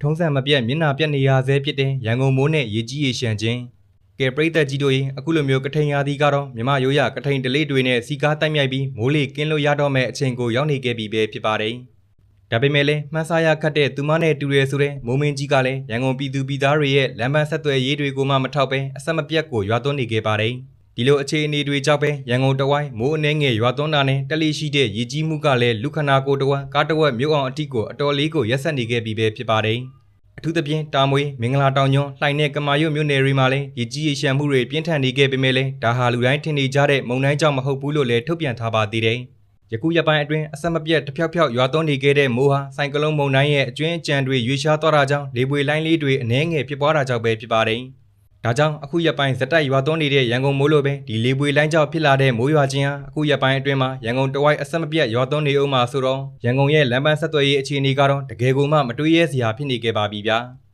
ထုံးစံမပြတ်မျက်နှာပြတ်နေရဆဲဖြစ်တဲ့ရန်ကုန်မိုးနဲ့ရေကြီးရေရှမ်းခြင်းကဲပရိသတ်ကြီးတို့ရေအခုလိုမျိုးကထိန်ရာသီကတော့မြမရိုးရကထိန်တလေးတွေနဲ့စီကားတိုက်မြိုက်ပြီးမိုးလေကင်းလို့ရတော့မဲ့အချိန်ကိုရောက်နေခဲ့ပြီပဲဖြစ်ပါတယ်ဒါပေမဲ့လည်းမှန်းဆရခတ်တဲ့သူမနဲ့တူရဲဆိုတဲ့မိုးမင်းကြီးကလည်းရန်ကုန်ပြည်သူပြည်သားတွေရဲ့လမ်းပန်းဆက်သွယ်ရေးတွေကိုမှမထောက်ပဲအဆက်မပြတ်ကိုရွာသွန်းနေခဲ့ပါတယ် ဒီလိုအခြေအနေတွေကြောင့်ပဲရန်ကုန်တဝိုင်းမိုးအနေငယ်ရွာသွန်းတာနဲ့တက်လိရှိတဲ့ရေကြီးမှုကလည်းလူခနာကိုတဝက်ကားတဝက်မြို့အောင်အထိကိုအတော်လေးကိုရက်ဆက်နေခဲ့ပြီပဲဖြစ်ပါတယ်အထူးသဖြင့်တာမွေမင်္ဂလာတောင်ညွန်းလှိုင်နဲ့ကမာရွတ်မြို့နယ်တွေမှာလည်းရေကြီးရေရှမ်းမှုတွေပြင်းထန်နေခဲ့ပေမဲ့လည်းဒါဟာလူတိုင်းထင်နေကြတဲ့မုန်တိုင်းကြောင့်မဟုတ်ဘူးလို့လည်းထုတ်ပြန်ထားပါသေးတယ်ယခုရက်ပိုင်းအတွင်းအဆက်မပြတ်တစ်ဖြောက်ဖြောက်ရွာသွန်းနေခဲ့တဲ့မိုးဟာစိုင်ကလုန်းမုန်တိုင်းရဲ့အကျွင်းအကြံတွေရွေ့ရှားသွားတာကြောင့်လေပွေလိုင်းလေးတွေအနှဲငယ်ဖြစ်ပွားတာကြောင့်ပဲဖြစ်ပါတယ်။ ဒါကြောင့်အခုရက်ပိုင်းဇက်တိုက်ရွာသွန်းနေတဲ့ရန်ကုန်မိုးလိုပဲဒီလေပွေလိုင်းကြောင့်ဖြစ်လာတဲ့မိုးရွာခြင်းဟာအခုရက်ပိုင်းအတွင်းမှာရန်ကုန်တဝိုက်အဆက်မပြတ်ရွာသွန်းနေအောင်မှာဆိုတော့ရန်ကုန်ရဲ့လမ်းပန်းဆက်သွယ်ရေးအခြေအနေကတော့တကယ်ကိုမှမတွေးရဲစရာဖြစ်နေခဲ့ပါပြီဗျာ။